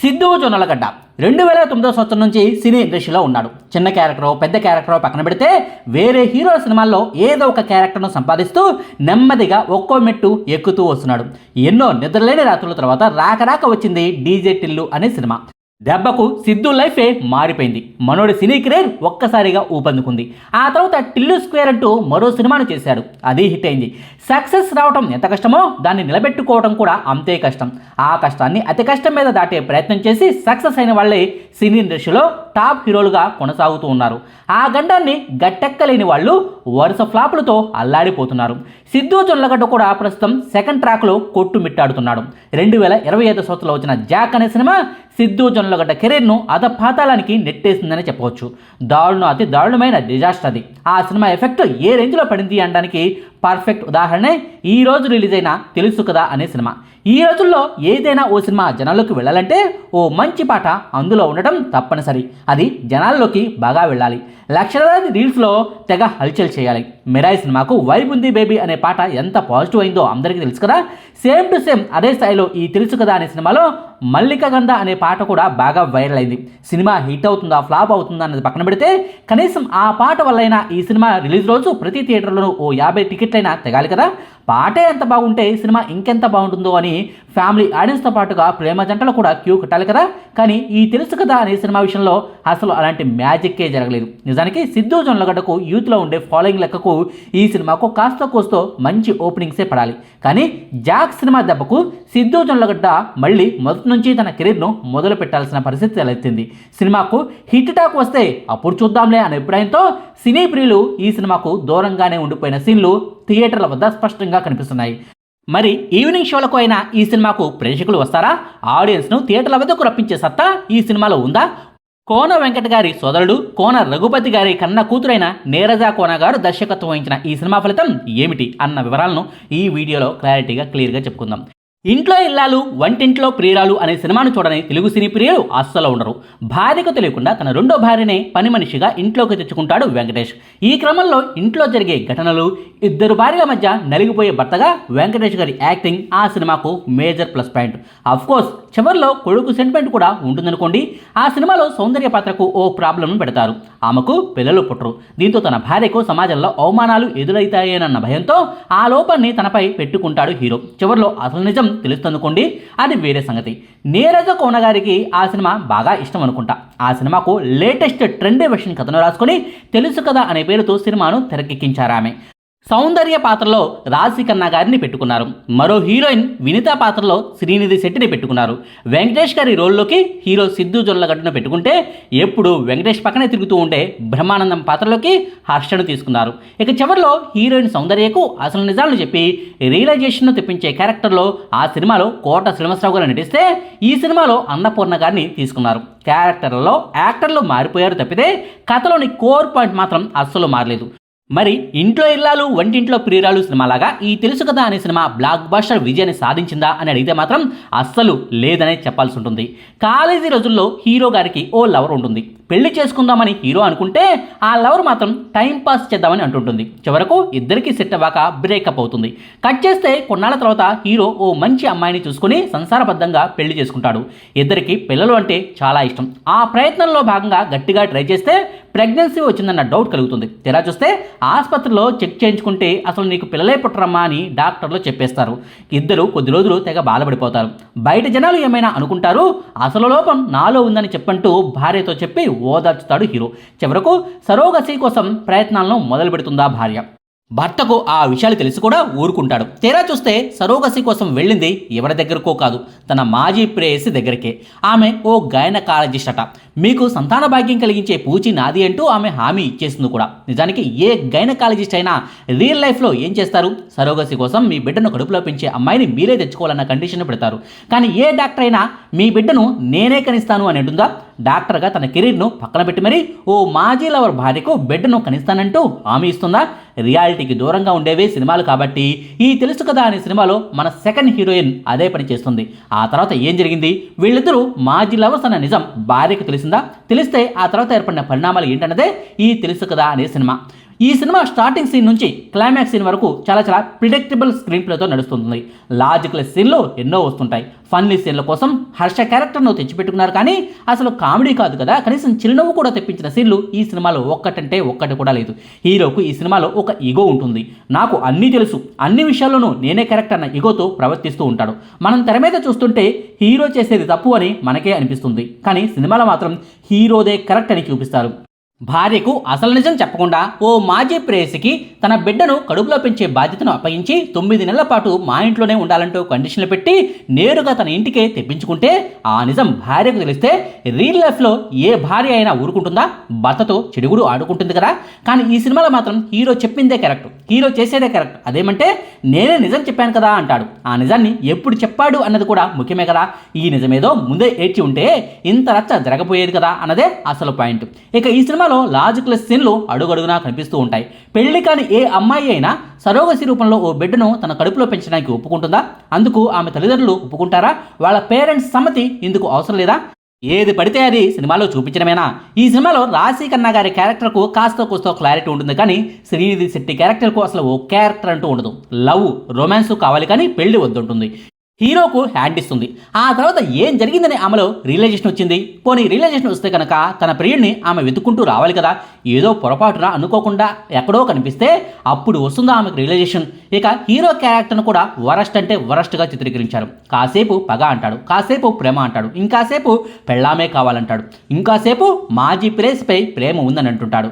సిద్ధు జొన్నలగడ్డ. రెండు వేల తొమ్మిదో సంవత్సరం నుంచి సినీ ఇండస్ట్రీలో ఉన్నాడు. చిన్న క్యారెక్టర్ పెద్ద క్యారెక్టర్ పక్కన పెడితే వేరే హీరోల సినిమాల్లో ఏదో ఒక క్యారెక్టర్ను సంపాదిస్తూ నెమ్మదిగా ఒక్కో మెట్టు ఎక్కుతూ వస్తున్నాడు. ఎన్నో నిద్రలేని రాత్రుల తర్వాత రాక రాక వచ్చింది డీజే టిల్లు అనే సినిమా. దెబ్బకు సిద్ధు లైఫే మారిపోయింది. మనోడి సినీ కెరీర్ ఒక్కసారిగా ఊపందుకుంది. ఆ తర్వాత టిల్లు స్క్వేర్ అంటూ మరో సినిమాను చేశాడు. అది హిట్ అయింది. సక్సెస్ రావటం ఎంత కష్టమో దాన్ని నిలబెట్టుకోవడం కూడా అంతే కష్టం. ఆ కష్టాన్ని అతి కష్టం మీద దాటే ప్రయత్నం చేసి సక్సెస్ అయిన వాళ్ళే సినీ ఇండస్ట్రీలో టాప్ హీరోలుగా కొనసాగుతూ ఉన్నారు. ఆ గండాన్ని గట్టెక్కలేని వాళ్ళు వరుస ఫ్లాపులతో అల్లాడిపోతున్నారు. సిద్ధు జొల్లగడ్డ కూడా ప్రస్తుతం సెకండ్ ట్రాక్లో కొట్టుమిట్టాడుతున్నాడు. రెండు వేల ఇరవై ఐదు సంవత్సరంలో వచ్చిన జాక్ అనే సినిమా సిద్ధు జొన్నలగడ్డ కెరీర్ను అధపాతాళానికి నెట్టేసిందని చెప్పవచ్చు. దారుణం అతి దారుణమైన డిజాస్టర్ అది. ఆ సినిమా ఎఫెక్ట్ ఏ రేంజ్లో పడింది అనడానికి పర్ఫెక్ట్ ఉదాహరణే ఈ రోజు రిలీజ్ అయిన తెలుసు కదా అనే సినిమా. ఈ రోజుల్లో ఏదైనా ఓ సినిమా జనాల్లోకి వెళ్ళాలంటే ఓ మంచి పాట అందులో ఉండటం తప్పనిసరి. అది జనాల్లోకి బాగా వెళ్ళాలి. లక్షలాది రీల్స్లో తెగ హల్చల్ చేయాలి. మిరాయి సినిమాకు వైబ్ ఉంది బేబీ అనే పాట ఎంత పాజిటివ్ అయిందో అందరికీ తెలుసు కదా. సేమ్ టు సేమ్ అదే స్థాయిలో ఈ తెలుసు కదా అనే సినిమాలో మల్లిక గంధ అనే పాట కూడా బాగా వైరల్ అయింది. సినిమా హిట్ అవుతుందా ఫ్లాప్ అవుతుందా అన్నది పక్కన పెడితే కనీసం ఆ పాట వల్లైనా ఈ సినిమా రిలీజ్ రోజు ప్రతి థియేటర్లోనూ ఓ యాభై టికెట్ టికెట్లైనా తెగాలి కదా? పాటే ఎంత బాగుంటే సినిమా ఇంకెంత బాగుంటుందో అని ఫ్యామిలీ ఆడియన్స్తో పాటుగా ప్రేమ జంటలు కూడా క్యూ కట్టాలి కదా? కానీ ఈ తెలుసు కదా అనే సినిమా విషయంలో అసలు అలాంటి మ్యాజిక్కే జరగలేదు. నిజానికి సిద్ధు జొన్నలగడ్డకు యూత్లో ఉండే ఫాలోయింగ్ లెక్కకు ఈ సినిమాకు కాస్త కోస్తో మంచి ఓపెనింగ్సే పడాలి. కానీ జాక్ సినిమా దెబ్బకు సిద్ధు జొన్నలగడ్డ మళ్ళీ మొదటి నుంచి తన కెరీర్ను మొదలు పెట్టాల్సిన పరిస్థితి తలెత్తింది. సినిమాకు హిట్ టాక్ వస్తే అప్పుడు చూద్దాంలే అనే అభిప్రాయంతో సినీ ప్రియులు ఈ సినిమాకు దూరంగానే ఉండిపోయిన సీన్లు థియేటర్ల వద్ద స్పష్టంగా కనిపిస్తున్నాయి. మరి ఈవినింగ్ షోలకు అయినా ఈ సినిమాకు ప్రేక్షకులు వస్తారా? ఆడియన్స్ను థియేటర్ల వద్దకు రప్పించే సత్తా ఈ సినిమాలో ఉందా? కోన వెంకట గారి సోదరుడు కోన రఘుపతి గారి కన్న కూతురైన నీరజా కోన గారు దర్శకత్వం వహించిన ఈ సినిమా ఫలితం ఏమిటి అన్న వివరాలను ఈ వీడియోలో క్లారిటీగా క్లియర్గా చెప్పుకుందాం. ఇంట్లో ఇల్లాలు వంటింట్లో ప్రియురాలు అనే సినిమాను చూడని తెలుగు సినీ ప్రియులు అస్సలు ఉండరు. భార్యకు తెలియకుండా తన రెండో భార్యనే పని మనిషిగా ఇంట్లోకి తెచ్చుకుంటాడు వెంకటేష్. ఈ క్రమంలో ఇంట్లో జరిగే ఘటనలు ఇద్దరు భార్యల మధ్య నలిగిపోయే భర్తగా వెంకటేష్ గారి యాక్టింగ్ ఆ సినిమాకు మేజర్ ప్లస్ పాయింట్. కోర్స్ చివరిలో కొడుకు సెంటిమెంట్ కూడా ఉంటుందనుకోండి. ఆ సినిమాలో సౌందర్య పాత్రకు ఓ ప్రాబ్లంను పెడతారు. ఆమెకు పిల్లలు పుట్టరు. దీంతో తన భార్యకు సమాజంలో అవమానాలు ఎదురవుతాయేనన్న భయంతో ఆ లోపాన్ని తనపై పెట్టుకుంటాడు హీరో. చివరిలో అసలు నిజం తెలుస్తుందనుకోండి అది వేరే సంగతి. నీరజ కోన గారికి ఆ సినిమా బాగా ఇష్టం అనుకుంటా. ఆ సినిమాకు లేటెస్ట్ ట్రెండ్ వెర్షన్ కథను రాసుకొని తెలుసు కదా అనే పేరుతో సినిమాను తెరకెక్కించారు ఆమె సౌందర్య పాత్రలో రాశి ఖన్నా గారిని పెట్టుకున్నారు. మరో హీరోయిన్ వినిత పాత్రలో శ్రీనిధి శెట్టిని పెట్టుకున్నారు. వెంకటేష్ గారి రోల్లోకి హీరో సిద్ధు జొల్లగడ్డను పెట్టుకుంటే ఎప్పుడు వెంకటేష్ పక్కనే తిరుగుతూ ఉండే బ్రహ్మానందం పాత్రలోకి హర్షను తీసుకున్నారు. ఇక చివరిలో హీరోయిన్ సౌందర్యకు అసలు నిజాలను చెప్పి రియలైజేషన్ను తెప్పించే క్యారెక్టర్లో ఆ సినిమాలో కోట శ్రీనివాసరావు గారు నటిస్తే ఈ సినిమాలో అన్నపూర్ణ గారిని తీసుకున్నారు. క్యారెక్టర్లలో యాక్టర్లు మారిపోయారు తప్పితే కథలోని కోర్ పాయింట్ మాత్రం అస్సలు మారలేదు. మరి ఇంట్లో ఇల్లాలు వంటింట్లో ప్రియురాలు సినిమాలాగా ఈ తెలుసు కదా అనే సినిమా బ్లాక్ బస్టర్ విజయాన్ని సాధించిందా అని అడిగితే మాత్రం అస్సలు లేదనే చెప్పాల్సి ఉంటుంది. కాలేజీ రోజుల్లో హీరో గారికి ఓ లవర్ ఉంటుంది. పెళ్ళి చేసుకుందామని హీరో అనుకుంటే ఆ లవర్ మాత్రం టైం పాస్ చేద్దామని అంటుంటుంది. చివరకు ఇద్దరికి సెట్ అవ్వక బ్రేకప్ అవుతుంది. కట్ చేస్తే కొన్నాళ్ళ తర్వాత హీరో ఓ మంచి అమ్మాయిని చూసుకుని సంసారబద్ధంగా పెళ్ళి చేసుకుంటాడు. ఇద్దరికి పిల్లలు అంటే చాలా ఇష్టం. ఆ ప్రయత్నంలో భాగంగా గట్టిగా ట్రై చేస్తే ప్రెగ్నెన్సీ వచ్చిందన్న డౌట్ కలుగుతుంది. తెరా చూస్తే ఆసుపత్రిలో చెక్ చేయించుకుంటే అసలు నీకు పిల్లలే పుట్టరమ్మా అని డాక్టర్లు చెప్పేస్తారు. ఇద్దరు కొద్ది రోజులు తెగ బాధపడిపోతారు. బయట జనాలు ఏమైనా అనుకుంటారు? అసలు లోపం నాలో ఉందని చెప్పంటూ భార్యతో చెప్పి ఓదార్చుతాడు హీరో. చివరకు సరోగసి కోసం ప్రయత్నాలను మొదలు పెడుతుందా భార్య. భర్తకు ఆ విషయాలు తెలిసి కూడా ఊరుకుంటాడు. తీరా చూస్తే సరోగసి కోసం వెళ్ళింది ఎవరి దగ్గరకో కాదు తన మాజీ ప్రేయసి దగ్గరికే. ఆమె ఓ గైనకాలజిస్ట్ అట మీకు సంతాన భాగ్యం కలిగించే పూచి నాది అంటూ ఆమె హామీ ఇచ్చేసింది కూడా. నిజానికి ఏ గైనకాలజిస్ట్ అయినా రియల్ లైఫ్లో ఏం చేస్తారు? సరోగసి కోసం మీ బిడ్డను కడుపులో పెంచే అమ్మాయిని మీరే తెచ్చుకోవాలన్న కండిషన్ పెడతారు. కానీ ఏ డాక్టర్ అయినా మీ బిడ్డను నేనే కనిస్తాను అని అంటుందా? డాక్టర్గా తన కెరీర్ను పక్కన పెట్టి మరీ ఓ మాజీ లవర్ భార్యకు బిడ్డను కనిస్తానంటూ హామీ ఇస్తుందా రియాలిటీకి దూరంగా ఉండేవే సినిమాలు కాబట్టి ఈ తెలుసు కదా అనే సినిమాలో మన సెకండ్ హీరోయిన్ అదే పని చేస్తుంది. ఆ తర్వాత ఏం జరిగింది? వీళ్ళిద్దరూ మాజీ లవర్స్ అన్న నిజం భార్యకు తెలిసిందా? తెలిస్తే ఆ తర్వాత ఏర్పడిన పరిణామాలు ఏంటన్నదే ఈ తెలుసు కదా అనే సినిమా. ఈ సినిమా స్టార్టింగ్ సీన్ నుంచి క్లైమాక్స్ సీన్ వరకు చాలా చాలా ప్రిడిక్టబుల్ స్క్రీన్ ప్లేతో నడుస్తుంది. లాజికల్ సీన్లు ఎన్నో వస్తుంటాయి. ఫన్నీ సీన్ల కోసం హర్ష క్యారెక్టర్ను తెచ్చిపెట్టుకున్నారు కానీ అసలు కామెడీ కాదు కదా. కనీసం చిరునవ్వు కూడా తెప్పించిన సీన్లు ఈ సినిమాలో ఒక్కటంటే ఒక్కటి కూడా లేదు. హీరోకు ఈ సినిమాలో ఒక ఈగో ఉంటుంది. నాకు అన్నీ తెలుసు. అన్ని విషయాల్లోనూ నేనే కరెక్ట్ అన్న ఈగోతో ప్రవర్తిస్తూ ఉంటాడు. మనం తెర మీద చూస్తుంటే హీరో చేసేది తప్పు అని మనకే అనిపిస్తుంది. కానీ సినిమాలో మాత్రం హీరోదే కరెక్ట్ అని చూపిస్తారు. భార్యకు అసలు నిజం చెప్పకుండా ఓ మాజీ ప్రేయసికి తన బిడ్డను కడుపులో పెంచే బాధ్యతను అప్పగించి తొమ్మిది నెలల పాటు మా ఇంట్లోనే ఉండాలంటూ కండిషన్లు పెట్టి నేరుగా తన ఇంటికే తెప్పించుకుంటే ఆ నిజం భార్యకు తెలిస్తే రియల్ లైఫ్లో ఏ భార్య అయినా ఊరుకుంటుందా? భర్తతో చెడుగుడు ఆడుకుంటుంది కదా. కానీ ఈ సినిమాలో మాత్రం హీరో చెప్పిందే కరెక్ట్. హీరో చేసేదే కరెక్ట్. అదేమంటే నేనే నిజం చెప్పాను కదా అంటాడు. ఆ నిజాన్ని ఎప్పుడు చెప్పాడు అన్నది కూడా ముఖ్యమే కదా. ఈ నిజమేదో ముందే ఏడ్చి ఉంటే ఇంత రచ్చ జరగపోయేది కదా అన్నదే అసలు పాయింట్. ఇక ఈ సినిమాలో లాజికల్ సీన్లు అడుగడుగునా కనిపిస్తూ ఉంటాయి. పెళ్ళి కాని ఏ అమ్మాయి అయినా సరోగసి రూపంలో ఓ బిడ్డను తన కడుపులో పెంచడానికి ఒప్పుకుంటుందా? అందుకు ఆమె తల్లిదండ్రులు ఒప్పుకుంటారా? వాళ్ళ పేరెంట్స్ సమ్మతి ఇందుకు అవసరం లేదా? ఏది పడితే అది సినిమాలో చూపించడమేనా? ఈ సినిమాలో రాశి ఖన్నా గారి క్యారెక్టర్కు కాస్త కూస్తో క్లారిటీ ఉంటుంది కానీ శ్రీనిధి శెట్టి క్యారెక్టర్కు అసలు ఓ క్యారెక్టర్ అంటూ ఉండదు. లవ్ రొమాన్స్ కావాలి కానీ పెళ్ళి వద్దుంటుంది. హీరోకు హ్యాండ్ ఇస్తుంది. ఆ తర్వాత ఏం జరిగిందని ఆమెలో రియలైజేషన్ వచ్చింది. పోనీ రియలైజేషన్ వస్తే కనుక తన ప్రియుడిని ఆమె వెతుక్కుంటూ రావాలి కదా. ఏదో పొరపాటున అనుకోకుండా ఎక్కడో కనిపిస్తే అప్పుడు వస్తుందా ఆమెకు రియలైజేషన్ ఇక హీరో క్యారెక్టర్ను కూడా వరస్ట్ అంటే వరస్ట్గా చిత్రీకరించారు. కాసేపు పగ అంటాడు. కాసేపు ప్రేమ అంటాడు. ఇంకాసేపు పెళ్ళామే కావాలంటాడు. ఇంకాసేపు మాజీ ప్రేస్పై ప్రేమ ఉందని అంటుంటాడు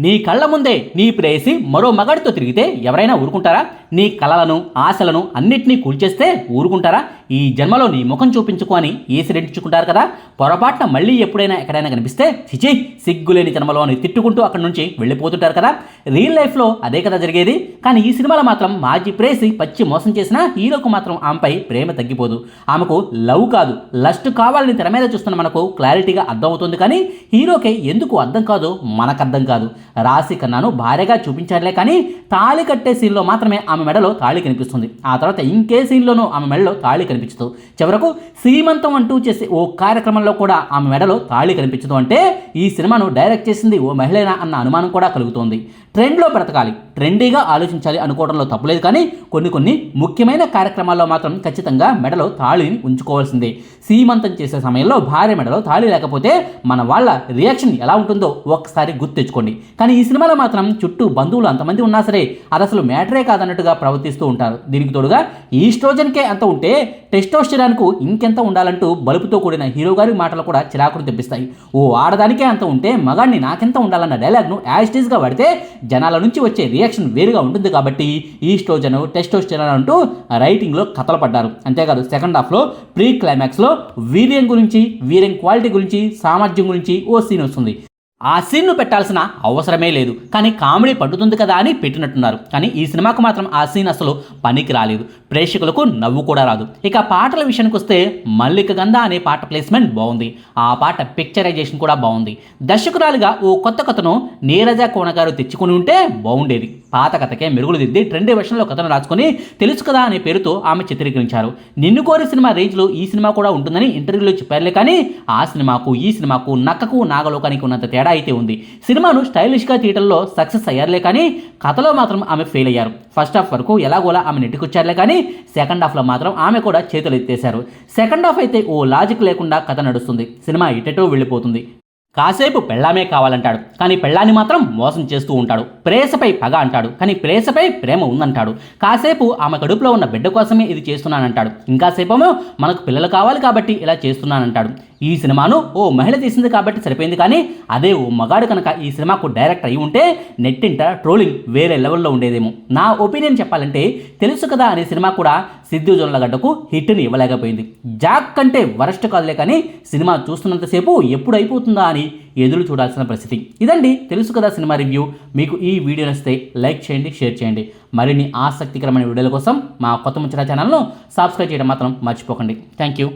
నీ కళ్ళ ముందే నీ ప్రేసి మరో మగాడితో తిరిగితే ఎవరైనా ఊరుకుంటారా? నీ కలలను ఆశలను అన్నిటినీ కూల్చేస్తే ఊరుకుంటారా? ఈ జన్మలో నీ ముఖం చూపించుకో అని ఏసిరెంటించుకుంటారు కదా. పొరపాటున మళ్ళీ ఎప్పుడైనా ఎక్కడైనా కనిపిస్తే చిచి సిగ్గులేని జన్మలో అని తిట్టుకుంటూ అక్కడి నుంచి వెళ్ళిపోతుంటారు కదా. రియల్ లైఫ్లో అదే కదా జరిగేది. కానీ ఈ సినిమాలో మాత్రం మాజీ ప్రేసి పచ్చి మోసం చేసినా హీరోకు మాత్రం ఆమెపై ప్రేమ తగ్గిపోదు. ఆమెకు లవ్ కాదు లస్ట్ కావాలని తెర మీద చూస్తున్న మనకు క్లారిటీగా అర్థమవుతుంది కానీ హీరోకి ఎందుకు అర్థం కాదు? మనకు అర్థం కాదు. రాశి కన్నాను భార్యగా చూపించారులే కానీ తాళి కట్టే సీన్లో మాత్రమే ఆమె మెడలో తాళి కనిపిస్తుంది. ఆ తర్వాత ఇంకే సీన్లోనూ ఆమె మెడలో తాళి కనిపించదు చివరకు సీమంతం అంటూ చేసే ఓ కార్యక్రమంలో కూడా ఆమె మెడలో తాళి కనిపించదు అంటే ఈ సినిమాను డైరెక్ట్ చేసింది ఓ మహిళనా అన్న అనుమానం కూడా కలుగుతోంది. ట్రెండ్లో బ్రతకాలి ట్రెండీగా ఆలోచించాలి అనుకోవడంలో తప్పులేదు కానీ కొన్ని కొన్ని ముఖ్యమైన కార్యక్రమాల్లో మాత్రం ఖచ్చితంగా మెడలో తాళిని ఉంచుకోవాల్సిందే. సీమంతం చేసే సమయంలో భార్య మెడలో తాళి లేకపోతే మన వాళ్ళ రియాక్షన్ ఎలా ఉంటుందో ఒక్కసారి గుర్తు తెచ్చుకోండి. కానీ ఈ సినిమాలో మాత్రం చుట్టూ బంధువులు అంతమంది ఉన్నా సరే అది అసలు మ్యాటరే కాదన్నట్టుగా ప్రవర్తిస్తూ ఉంటారు. దీనికి తోడుగా ఈస్ట్రోజన్కే అంత ఉంటే టెస్టోస్టిరాన్కు ఇంకెంత ఉండాలంటూ బలుపుతో కూడిన హీరో గారి మాటలు కూడా చిరాకును తెప్పిస్తాయి. ఓ ఆడదానికే అంత ఉంటే మగాడిని నాకెంత ఉండాలన్న డైలాగ్ను యాజిటీస్గా వాడితే జనాల నుంచి వచ్చే రియాక్షన్ వేరుగా ఉంటుంది కాబట్టి ఈస్ట్రోజన్ టెస్టోస్టిరాన్ అంటూ రైటింగ్లో కథలు పడ్డారు అంతేకాదు సెకండ్ హాఫ్లో ప్రీ క్లైమాక్స్లో వీర్యం గురించి వీర్యం క్వాలిటీ గురించి సామర్థ్యం గురించి ఓ సీన్ వస్తుంది. ఆ సీన్ను పెట్టాల్సిన అవసరమే లేదు. కానీ కామెడీ పడుతుంది కదా అని పెట్టినట్టున్నారు. కానీ ఈ సినిమాకు మాత్రం ఆ సీన్ అసలు పనికి రాలేదు. ప్రేక్షకులకు నవ్వు కూడా రాదు. ఇక పాటల విషయానికి వస్తే మల్లిక గంధ అనే పాట ప్లేస్మెంట్ బాగుంది. ఆ పాట పిక్చరైజేషన్ కూడా బాగుంది. దర్శకురాలుగా ఓ కొత్త కథను నీరజ కోనగారు తెచ్చుకుని ఉంటే బాగుండేది. పాత కథకే మెరుగులు దిద్ది ట్రెండీ వెర్షన్లో కథను రాసుకొని తెలుసు కదా అనే పేరుతో ఆమె చిత్రీకరించారు. నిన్ను కోరి సినిమా రేంజ్లో ఈ సినిమా కూడా ఉంటుందని ఇంటర్వ్యూలో చెప్పారులే కానీ ఆ సినిమాకు ఈ సినిమాకు నక్కకు నాగలోకానికి ఉన్నంత తేడా అయితే ఉంది. సినిమాను స్టైలిష్గా తీయటంలో సక్సెస్ అయ్యారులే కానీ కథలో మాత్రం ఆమె ఫెయిల్ అయ్యారు. ఫస్ట్ హాఫ్ వరకు ఎలాగోలా ఆమె నెట్టుకొచ్చారులే కానీ సెకండ్ హాఫ్లో మాత్రం ఆమె కూడా చేతులు ఎత్తేశారు సెకండ్ హాఫ్ అయితే ఓ లాజిక్ లేకుండా కథ నడుస్తుంది. సినిమా ఇటటో వెళ్ళిపోతుంది. కాసేపు పెళ్ళామే కావాలంటాడు. కానీ పెళ్ళాన్ని మాత్రం మోసం చేస్తూ ఉంటాడు. ప్రేసపై పగ అంటాడు. కానీ ప్రేసపై ప్రేమ ఉందంటాడు. కాసేపు ఆమె కడుపులో ఉన్న బిడ్డ కోసమే ఇది చేస్తున్నానంటాడు. ఇంకాసేపేమో మనకు పిల్లలు కావాలి కాబట్టి ఇలా చేస్తున్నానంటాడు. ఈ సినిమాను ఓ మహిళ తీసింది కాబట్టి సరిపోయింది కానీ అదే ఓ మగాడు కనుక ఈ సినిమాకు డైరెక్ట్ అయి ఉంటే నెట్టింట ట్రోలింగ్ వేరే లెవెల్లో ఉండేదేమో. నా ఒపీనియన్ చెప్పాలంటే తెలుసు కదా అనే సినిమా కూడా సిద్ధు జొన్నలగడ్డకు హిట్ని ఇవ్వలేకపోయింది. జాక్ కంటే వరస్ట్ కాదులే కానీ సినిమా చూస్తున్నంతసేపు ఎప్పుడు అయిపోతుందా అని ఎదురు చూడాల్సిన పరిస్థితి. ఇదండి తెలుసు కదా సినిమా రివ్యూ. మీకు ఈ వీడియో నచ్చితే లైక్ చేయండి షేర్ చేయండి. మరిన్ని ఆసక్తికరమైన వీడియోల కోసం మా కొత్త ముచ్చట ఛానల్ను సబ్స్క్రైబ్ చేయడం మాత్రం మర్చిపోకండి. Thank you.